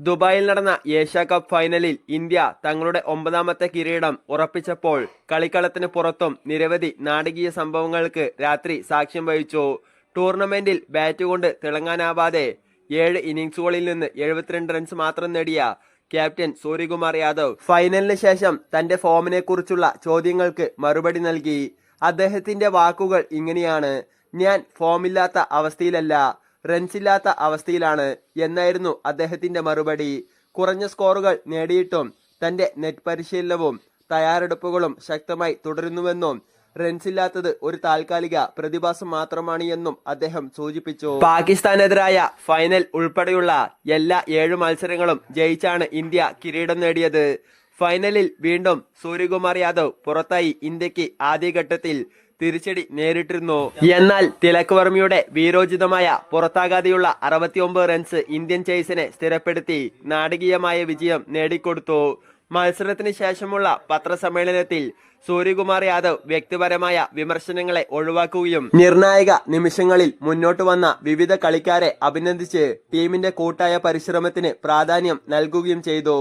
ദുബായിൽ നടന്ന Asia cup ഫൈനലിൽ ഇന്ത്യ തങ്ങളുടെ ഒമ്പതാമത്തെ കിരീടം ഉറപ്പിച്ചപ്പോൾ കളിക്കളത്തിന് പുറത്തും നിരവധി നാടകീയ സംഭവങ്ങൾക്ക് രാത്രി സാക്ഷ്യം വഹിച്ചു. ടൂർണമെന്റിൽ ബാറ്റ് കൊണ്ട് തിളങ്ങാനാവാതെ ഏഴ് ഇന്നിംഗ്സുകളിൽ നിന്ന് എഴുപത്തിരണ്ട് റൺസ് മാത്രം നേടിയ ക്യാപ്റ്റൻ സൂര്യകുമാർ യാദവ് ഫൈനലിന് ശേഷം തന്റെ ഫോമിനെ കുറിച്ചുള്ള ചോദ്യങ്ങൾക്ക് മറുപടി നൽകി. അദ്ദേഹത്തിന്റെ വാക്കുകൾ ഇങ്ങനെയാണ് ഞാൻ ഫോമില്ലാത്ത അവസ്ഥയിലല്ല റൺസില്ലാത്ത അവസ്ഥയിലാണ് എന്നായിരുന്നു അദ്ദേഹത്തിന്റെ മറുപടി. കുറഞ്ഞ സ്കോറുകൾ നേടിയിട്ടും തന്റെ നെറ്റ് പരിശീലനവും തയ്യാറെടുപ്പുകളും ശക്തമായി തുടരുന്നുവെന്നും റൺസില്ലാത്തത് ഒരു താൽക്കാലിക പ്രതിഭാസം മാത്രമാണ് എന്നും അദ്ദേഹം സൂചിപ്പിച്ചു. പാകിസ്ഥാനെതിരായ ഫൈനൽ ഉൾപ്പെടെയുള്ള എല്ലാ ഏഴ് മത്സരങ്ങളും ജയിച്ചാണ് ഇന്ത്യ കിരീടം നേടിയത്. ഫൈനലിൽ വീണ്ടും സൂര്യകുമാർ യാദവ് പുറത്തായി ഇന്ത്യയ്ക്ക് ആദ്യഘട്ടത്തിൽ തിരിച്ചടി നേരിട്ടിരുന്നു. എന്നാൽ തിലക് വർമ്മയുടെ വീരോചിതമായ പുറത്താകാതെയുള്ള അറുപത്തിയൊമ്പത് റൺസ് ഇന്ത്യൻ ചേസിനെ സ്ഥിരപ്പെടുത്തി നാടകീയമായ വിജയം നേടിക്കൊടുത്തു. മത്സരത്തിന് ശേഷമുള്ള പത്രസമ്മേളനത്തിൽ സൂര്യകുമാർ യാദവ് വ്യക്തിപരമായ വിമർശനങ്ങളെ ഒഴിവാക്കുകയും നിർണായക നിമിഷങ്ങളിൽ മുന്നോട്ട് വന്ന വിവിധ കളിക്കാരെ അഭിനന്ദിച്ച് ടീമിന്റെ കൂട്ടായ പരിശ്രമത്തിന് പ്രാധാന്യം നൽകുകയും ചെയ്തു.